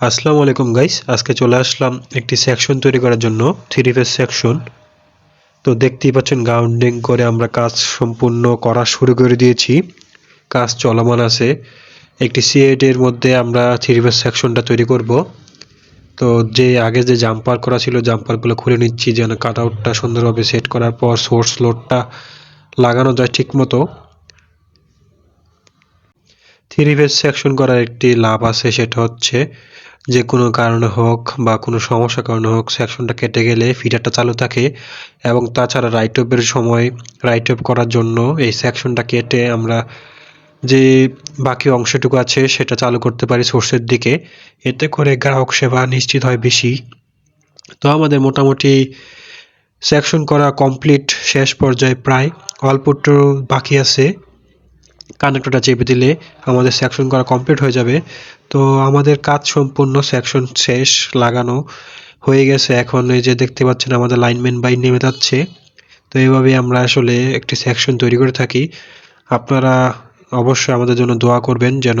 আসসালামু আলাইকুম গাইস আজকে চলে আসলাম একটি সেকশন তৈরি করার জন্য থ্রি ফেস সেকশন তো দেখতেই পাচ্ছেন গ্রাউন্ডিং করে আমরা কাজ সম্পূর্ণ করা শুরু করে দিয়েছি। কাজ চলমান আছে। একটি সিএড এর মধ্যে আমরা থ্রি ফেস সেকশনটা তৈরি করব। তো যে আগে যে জাম্পার করা ছিল জাম্পারগুলো খুলে নিচ্ছি, যেন কাট আউটটা সুন্দরভাবে সেট করার পর সোর্স লোডটা লাগানো যায় ঠিক মতো থ্রি সেকশন করার একটি লাভ আছে, সেটা হচ্ছে যে কোনো কারণে হোক বা কোনো সমস্যার কারণে হোক সেকশনটা কেটে গেলে ফিডারটা চালু থাকে এবং তাছাড়া রাইট অফের সময় রাইট অফ করার জন্য এই সেকশনটা কেটে আমরা যে বাকি অংশটুকু আছে সেটা চালু করতে পারি সোর্সের দিকে। এতে করে গ্রাহক সেবা নিশ্চিত হয় বেশি। তো আমাদের মোটামুটি সেকশন করা কমপ্লিট শেষ পর্যায়ে প্রায় অল্প বাকি আছে। কানেক্টরটা চেপে দিলে আমাদের সেকশন করা কমপ্লিট হয়ে যাবে। তো আমাদের কাজ সম্পূর্ণ সেকশন শেষ, লাগানো হয়ে গেছে। এখন এই যে দেখতে পাচ্ছেন, আমাদের লাইনম্যান বাই নেমে যাচ্ছে। তো এইভাবে আমরা আসলে একটি সেকশন তৈরি করে থাকি। আপনারা অবশ্যই আমাদের জন্য দোয়া করবেন যেন